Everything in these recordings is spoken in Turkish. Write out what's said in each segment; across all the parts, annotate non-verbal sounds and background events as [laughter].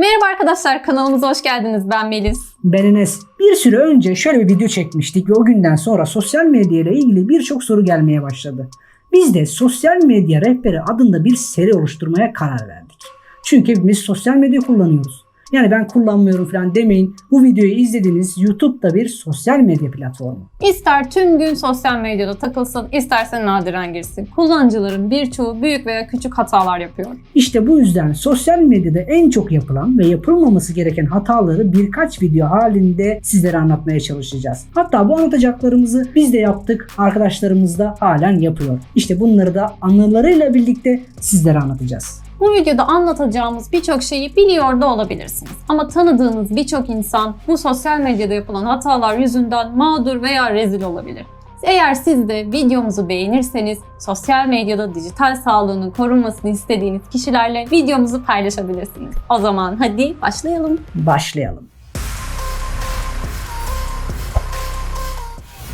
Merhaba arkadaşlar kanalımıza hoş geldiniz. Ben Melis. Ben Enes. Bir süre önce şöyle bir video çekmiştik ve o günden sonra sosyal medya ile ilgili birçok soru gelmeye başladı. Biz de sosyal medya rehberi adında bir seri oluşturmaya karar verdik. Çünkü hepimiz sosyal medya kullanıyoruz. Yani ben kullanmıyorum falan demeyin. Bu videoyu izlediğiniz YouTube'da bir sosyal medya platformu. İster tüm gün sosyal medyada takılsın, isterse nadiren girsin. Kullanıcıların birçoğu büyük veya küçük hatalar yapıyor. İşte bu yüzden sosyal medyada en çok yapılan ve yapılmaması gereken hataları birkaç video halinde sizlere anlatmaya çalışacağız. Hatta bu anlatacaklarımızı biz de yaptık, arkadaşlarımız da halen yapıyor. İşte bunları da anılarıyla birlikte sizlere anlatacağız. Bu videoda anlatacağımız birçok şeyi biliyor da olabilirsiniz. Ama tanıdığınız birçok insan bu sosyal medyada yapılan hatalar yüzünden mağdur veya rezil olabilir. Eğer siz de videomuzu beğenirseniz sosyal medyada dijital sağlığının korunmasını istediğiniz kişilerle videomuzu paylaşabilirsiniz. O zaman hadi başlayalım. Başlayalım.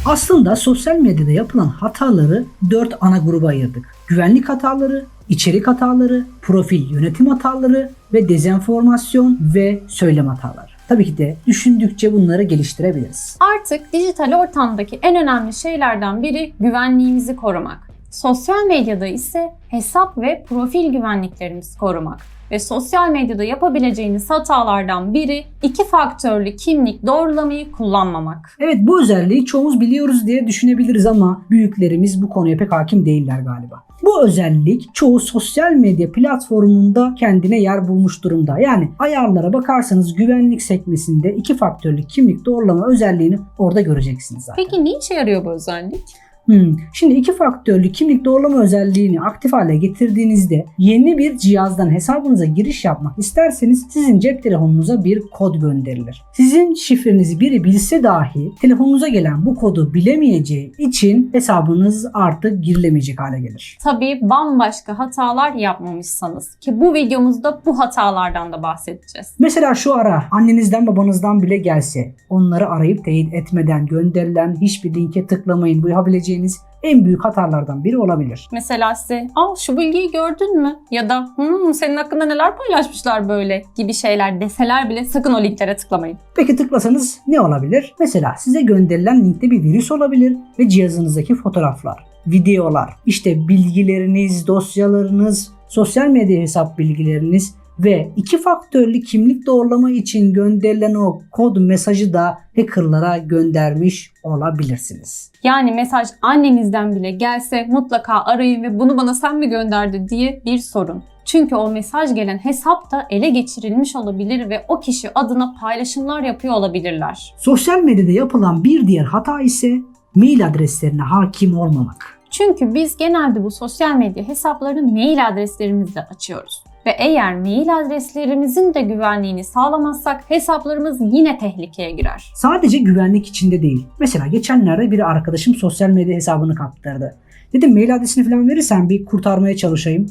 Aslında sosyal medyada yapılan hataları 4 ana gruba ayırdık. Güvenlik hataları, içerik hataları, profil yönetim hataları ve dezenformasyon ve söylem hataları. Tabii ki de düşündükçe bunları geliştirebiliriz. Artık dijital ortamdaki en önemli şeylerden biri güvenliğimizi korumak. Sosyal medyada ise hesap ve profil güvenliklerimizi korumak. Ve sosyal medyada yapabileceğiniz hatalardan biri iki faktörlü kimlik doğrulamayı kullanmamak. Evet bu özelliği çoğumuz biliyoruz diye düşünebiliriz ama büyüklerimiz bu konuya pek hakim değiller galiba. Bu özellik çoğu sosyal medya platformunda kendine yer bulmuş durumda. Yani ayarlara bakarsanız güvenlik sekmesinde iki faktörlü kimlik doğrulama özelliğini orada göreceksiniz zaten. Peki ne işe yarıyor bu özellik? Hmm. Şimdi iki faktörlü kimlik doğrulama özelliğini aktif hale getirdiğinizde yeni bir cihazdan hesabınıza giriş yapmak isterseniz sizin cep telefonunuza bir kod gönderilir. Sizin şifrenizi biri bilse dahi telefonunuza gelen bu kodu bilemeyeceği için hesabınız artık girilemeyecek hale gelir. Tabii bambaşka hatalar yapmamışsanız ki bu videomuzda bu hatalardan da bahsedeceğiz. Mesela şu ara annenizden babanızdan bile gelse onları arayıp teyit etmeden gönderilen hiçbir linke tıklamayın bu yapabileceğiniz en büyük hatalardan biri olabilir. Mesela size al şu bilgiyi gördün mü? Ya da "Hmm, senin hakkında neler paylaşmışlar böyle gibi şeyler deseler bile sakın o linklere tıklamayın. Peki tıklasanız ne olabilir? Mesela size gönderilen linkte bir virüs olabilir ve cihazınızdaki fotoğraflar, videolar, işte bilgileriniz, dosyalarınız, sosyal medya hesap bilgileriniz ve iki faktörlü kimlik doğrulama için gönderilen o kod mesajı da hackerlara göndermiş olabilirsiniz. Yani mesaj annenizden bile gelse mutlaka arayın ve bunu bana sen mi gönderdin diye bir sorun. Çünkü o mesaj gelen hesap da ele geçirilmiş olabilir ve o kişi adına paylaşımlar yapıyor olabilirler. Sosyal medyada yapılan bir diğer hata ise mail adreslerine hakim olmamak. Çünkü biz genelde bu sosyal medya hesaplarını mail adreslerimizle açıyoruz. Ve eğer mail adreslerimizin de güvenliğini sağlamazsak hesaplarımız yine tehlikeye girer. Sadece güvenlik içinde değil. Mesela geçenlerde bir arkadaşım sosyal medya hesabını kaptırdı. Dedim mail adresini falan verirsen bir kurtarmaya çalışayım.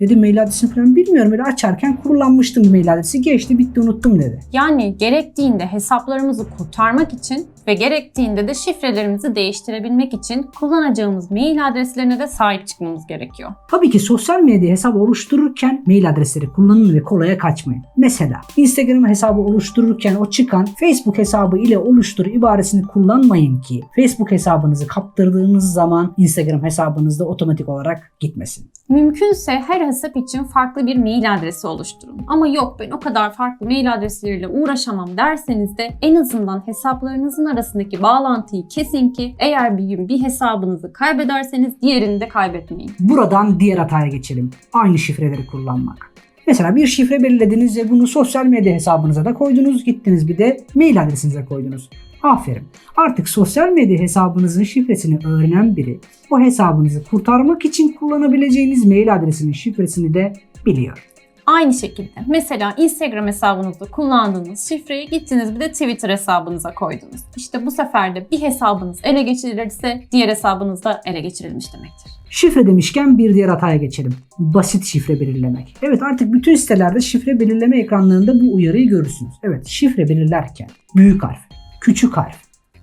Dedim mail adresini falan bilmiyorum. Böyle açarken kullanmıştım mail adresi. Geçti bitti unuttum dedi. Yani gerektiğinde hesaplarımızı kurtarmak için ve gerektiğinde de şifrelerimizi değiştirebilmek için kullanacağımız mail adreslerine de sahip çıkmamız gerekiyor. Tabii ki sosyal medya hesabı oluştururken mail adresleri kullanın ve kolaya kaçmayın. Mesela Instagram hesabı oluştururken o çıkan Facebook hesabı ile oluştur ibaresini kullanmayın ki Facebook hesabınızı kaptırdığınız zaman Instagram hesabınızda otomatik olarak gitmesin. Mümkünse her hesap için farklı bir mail adresi oluşturun. Ama yok ben o kadar farklı mail adresleriyle uğraşamam derseniz de en azından hesaplarınızın arasındaki bağlantıyı kesin ki eğer bir gün bir hesabınızı kaybederseniz diğerini de kaybetmeyin. Buradan diğer hataya geçelim. Aynı şifreleri kullanmak. Mesela bir şifre belirlediniz ve bunu sosyal medya hesabınıza da koydunuz. Gittiniz bir de mail adresinize koydunuz. Aferin. Artık sosyal medya hesabınızın şifresini öğrenen biri o hesabınızı kurtarmak için kullanabileceğiniz mail adresinin şifresini de biliyor. Aynı şekilde mesela Instagram hesabınızda kullandığınız şifreyi gittiniz bir de Twitter hesabınıza koydunuz. İşte bu sefer de bir hesabınız ele geçirilirse diğer hesabınız da ele geçirilmiş demektir. Şifre demişken bir diğer hataya geçelim. Basit şifre belirlemek. Evet artık bütün sitelerde şifre belirleme ekranlarında bu uyarıyı görürsünüz. Evet şifre belirlerken büyük harf, küçük harf,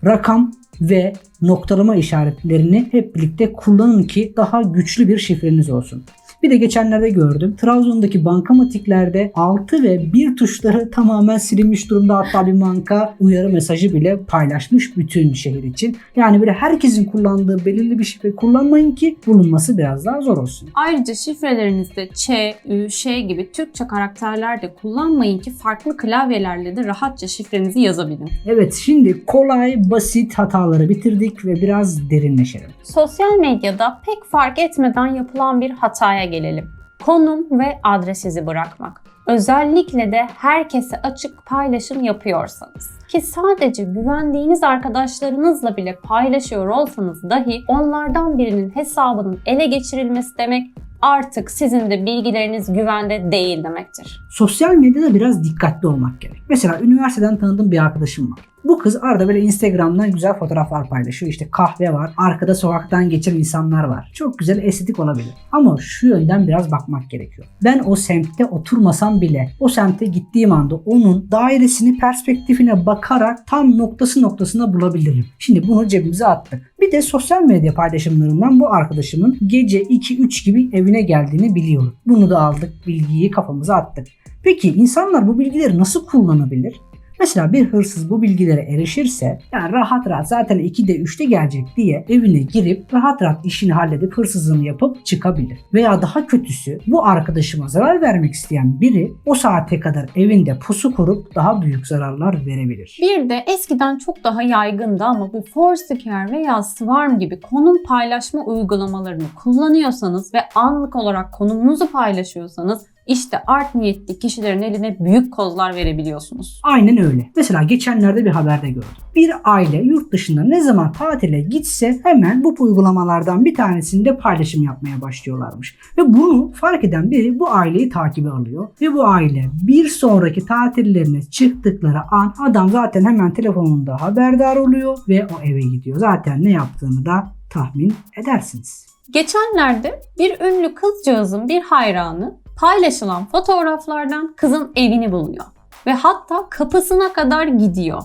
rakam ve noktalama işaretlerini hep birlikte kullanın ki daha güçlü bir şifreniz olsun. Bir de geçenlerde gördüm. Trabzon'daki bankamatiklerde 6 ve 1 tuşları [laughs] tamamen silinmiş durumda. Hatta bir banka uyarı mesajı bile paylaşmış bütün şehir için. Yani böyle herkesin kullandığı belirli bir şifre kullanmayın ki bulunması biraz daha zor olsun. Ayrıca şifrelerinizde Ç, Ü, Ş gibi Türkçe karakterler de kullanmayın ki farklı klavyelerle de rahatça şifrenizi yazabilin. Evet şimdi kolay basit hataları bitirdik ve biraz derinleşelim. Sosyal medyada pek fark etmeden yapılan bir hataya gelelim. Konum ve adresinizi bırakmak. Özellikle de herkese açık paylaşım yapıyorsanız ki sadece güvendiğiniz arkadaşlarınızla bile paylaşıyor olsanız dahi onlardan birinin hesabının ele geçirilmesi demek artık sizin de bilgileriniz güvende değil demektir. Sosyal medyada biraz dikkatli olmak gerek. Mesela üniversiteden tanıdığım bir arkadaşım var. Bu kız arada böyle Instagram'dan güzel fotoğraflar paylaşıyor. İşte kahve var, arkada sokaktan geçen insanlar var. Çok güzel estetik olabilir. Ama şu yönden biraz bakmak gerekiyor. Ben o semtte oturmasam bile o semte gittiğim anda onun dairesini perspektifine bakarak tam noktası noktasına bulabilirim. Şimdi bunu cebimize attık. Bir de sosyal medya paylaşımlarından bu arkadaşımın gece 2-3 gibi evine geldiğini biliyorum. Bunu da aldık, bilgiyi kafamıza attık. Peki insanlar bu bilgileri nasıl kullanabilir? Mesela bir hırsız bu bilgilere erişirse yani rahat rahat zaten 2'de 3'te gelecek diye evine girip rahat rahat işini halledip hırsızlığını yapıp çıkabilir. Veya daha kötüsü bu arkadaşıma zarar vermek isteyen biri o saate kadar evinde pusu kurup daha büyük zararlar verebilir. Bir de eskiden çok daha yaygındı ama bu Foursquare veya Swarm gibi konum paylaşma uygulamalarını kullanıyorsanız ve anlık olarak konumunuzu paylaşıyorsanız işte art niyetli kişilerin eline büyük kozlar verebiliyorsunuz. Aynen öyle. Mesela geçenlerde bir haberde gördüm. Bir aile yurt dışında ne zaman tatile gitse hemen bu uygulamalardan bir tanesinde paylaşım yapmaya başlıyorlarmış. Ve bunu fark eden biri bu aileyi takibe alıyor. Ve bu aile bir sonraki tatillerine çıktıkları an adam zaten hemen telefonunda haberdar oluyor ve o eve gidiyor. Zaten ne yaptığını da tahmin edersiniz. Geçenlerde bir ünlü kızcağızın bir hayranı paylaşılan fotoğraflardan kızın evini buluyor. Ve hatta kapısına kadar gidiyor.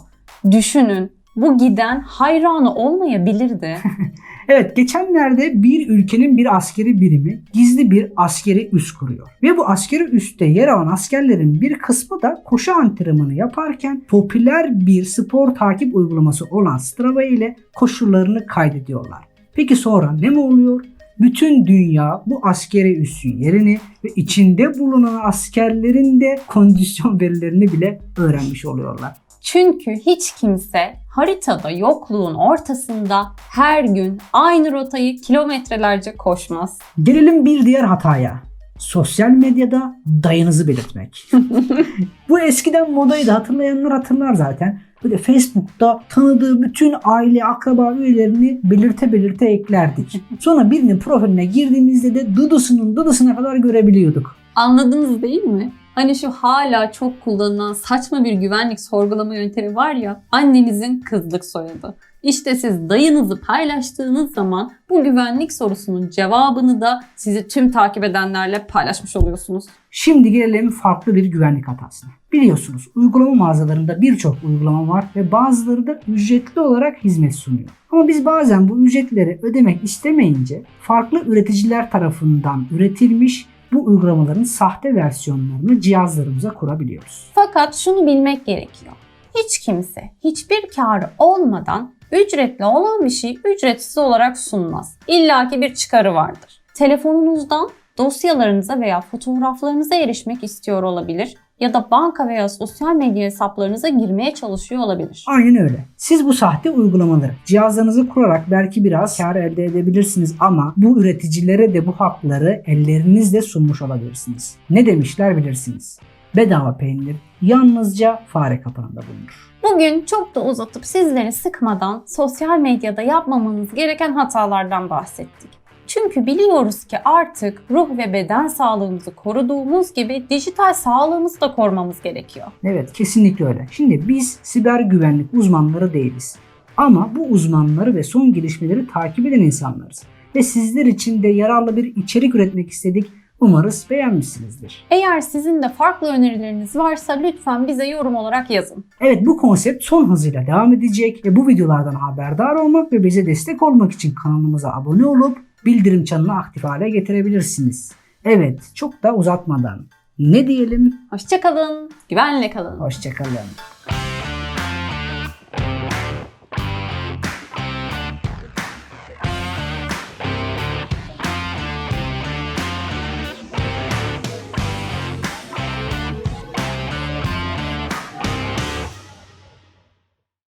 Düşünün bu giden hayranı olmayabilirdi. [laughs] Evet geçenlerde bir ülkenin bir askeri birimi gizli bir askeri üs kuruyor. Ve bu askeri üste yer alan askerlerin bir kısmı da koşu antrenmanı yaparken popüler bir spor takip uygulaması olan Strava ile koşullarını kaydediyorlar. Peki sonra ne mi oluyor? Bütün dünya bu askeri üssün yerini ve içinde bulunan askerlerin de kondisyon verilerini bile öğrenmiş oluyorlar. Çünkü hiç kimse haritada yokluğun ortasında her gün aynı rotayı kilometrelerce koşmaz. Gelelim bir diğer hataya. Sosyal medyada dayınızı belirtmek. [laughs] Bu eskiden modaydı hatırlayanlar hatırlar zaten. Böyle Facebook'ta tanıdığı bütün aile, akraba üyelerini belirte belirte eklerdik. [laughs] Sonra birinin profiline girdiğimizde de dıdısının dıdısına kadar görebiliyorduk. Anladınız değil mi? Hani şu hala çok kullanılan saçma bir güvenlik sorgulama yöntemi var ya annenizin kızlık soyadı. İşte siz dayınızı paylaştığınız zaman bu güvenlik sorusunun cevabını da sizi tüm takip edenlerle paylaşmış oluyorsunuz. Şimdi gelelim farklı bir güvenlik hatasına. Biliyorsunuz uygulama mağazalarında birçok uygulama var ve bazıları da ücretli olarak hizmet sunuyor. Ama biz bazen bu ücretleri ödemek istemeyince farklı üreticiler tarafından üretilmiş bu uygulamaların sahte versiyonlarını cihazlarımıza kurabiliyoruz. Fakat şunu bilmek gerekiyor. Hiç kimse hiçbir karı olmadan ücretli olan bir şeyi ücretsiz olarak sunmaz. İlla ki bir çıkarı vardır. Telefonunuzdan dosyalarınıza veya fotoğraflarınıza erişmek istiyor olabilir ya da banka veya sosyal medya hesaplarınıza girmeye çalışıyor olabilir. Aynen öyle. Siz bu sahte uygulamaları cihazlarınızı kurarak belki biraz kar elde edebilirsiniz ama bu üreticilere de bu hakları ellerinizle sunmuş olabilirsiniz. Ne demişler bilirsiniz. Bedava peynir yalnızca fare kapağında bulunur. Bugün çok da uzatıp sizleri sıkmadan sosyal medyada yapmamanız gereken hatalardan bahsettik. Çünkü biliyoruz ki artık ruh ve beden sağlığımızı koruduğumuz gibi dijital sağlığımızı da korumamız gerekiyor. Evet kesinlikle öyle. Şimdi biz siber güvenlik uzmanları değiliz. Ama bu uzmanları ve son gelişmeleri takip eden insanlarız. Ve sizler için de yararlı bir içerik üretmek istedik. Umarız beğenmişsinizdir. Eğer sizin de farklı önerileriniz varsa lütfen bize yorum olarak yazın. Evet bu konsept son hızıyla devam edecek ve bu videolardan haberdar olmak ve bize destek olmak için kanalımıza abone olup bildirim çanını aktif hale getirebilirsiniz. Evet, çok da uzatmadan ne diyelim? Hoşçakalın, güvenle kalın. Hoşçakalın.